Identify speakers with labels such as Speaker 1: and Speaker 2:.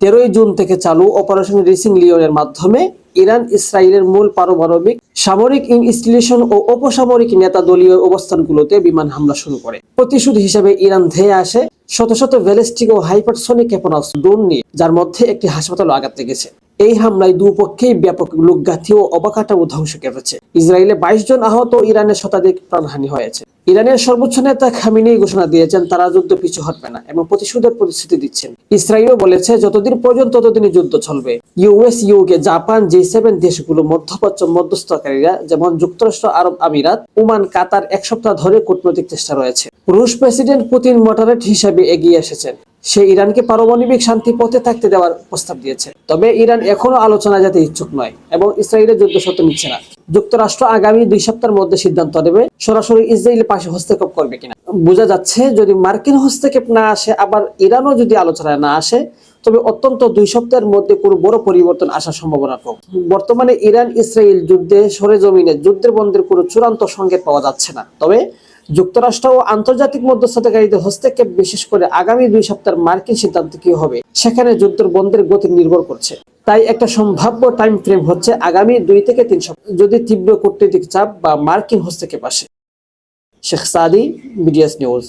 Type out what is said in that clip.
Speaker 1: তেরোই জুন থেকে চালু অপারেশন রিসিং লিওনের মাধ্যমে ইরান, ইসরায়েলের মূল পারমাণবিক, সামরিক ইনস্টলেশন ও অপসামরিক নেতা দলীয় অবস্থানগুলোতে বিমান হামলা শুরু করে। প্রতিশোধ হিসেবে ইরান ধেয়ে আসে শত শত ব্যালিস্টিক ও হাইপারসনিক ক্ষেপণাস্ত্র ড্রোন নিয়ে, যার মধ্যে একটি হাসপাতাল আঘাত লেগেছে। এই হামলায় দুপক্ষেই ব্যাপক লোকগাথি ও অবাকাটাও ধ্বংস কেটেছে ইসরায়েলে বাইশ জন আহত ইরানের শতাধিক প্রাণহানি হয়েছে। ইরানের সর্বোচ্চ নেতা খামিনেই ঘোষণা দিয়েছেন, তারা যুদ্ধ পিছু হটবে না এবং প্রতিশোধের প্রতিশ্রুতি দিচ্ছেন। ইসরায়েলও বলেছে, যতদিন পর্যন্ত ততদিনই যুদ্ধ চলবে। US, UK, Japan, G seven দেশগুলো মধ্যপ্রাচ্য মধ্যস্থকারীরা যেমন যুক্তরাষ্ট্র, আরব আমিরাত, ওমান, কাতার, এক সপ্তাহ ধরে কূটনৈতিক চেষ্টা রয়েছে। রুশ প্রেসিডেন্ট পুতিন মডারেট হিসাবে এগিয়ে এসেছেন। সে ইরানকে পারমাণবিক শান্তি পথে থাকতে দেওয়ার প্রস্তাব দিয়েছে। তবে ইরান এখনও আলোচনা যেতে ইচ্ছুক নয় এবং ইসরায়েলের যুদ্ধ সত্য নিচ্ছে না। যুক্তরাষ্ট্র আগামী দুই সপ্তাহের মধ্যে সিদ্ধান্ত নেবে। সরাসরি ইসরায়েলের পাশে হস্তক্ষেপ করবে কিনা। বোঝা যাচ্ছে যদি মার্কিন হস্তক্ষেপ না আসে, আবার ইরানও যদি আলোচনায় না আসে, তবে অত্যন্ত দুই সপ্তাহের মধ্যে কোনো বড় পরিবর্তন আসার সম্ভাবনা কম। বর্তমানে ইরান ইসরায়েল যুদ্ধে সরে জমিনে যুদ্ধের বন্ধের কোনো চূড়ান্ত সংকেত পাওয়া যাচ্ছে না। তবে যুক্তরাষ্ট্র ও আন্তর্জাতিক মধ্যস্থতাকারীদের হস্তক্ষেপ বিশেষ করে আগামী দুই সপ্তাহের মার্কিন সিদ্ধান্ত কি হবে, সেখানে যুদ্ধের বন্ধের গতি নির্ভর করছে। তাই একটা সম্ভাব্য টাইম ফ্রেম হচ্ছে আগামী দুই থেকে তিন সপ্তাহ যদি তীব্র কূটনৈতিক চাপ বা মার্কিন হস্তক্ষেপ আসে। Sheikh Sadi media's news.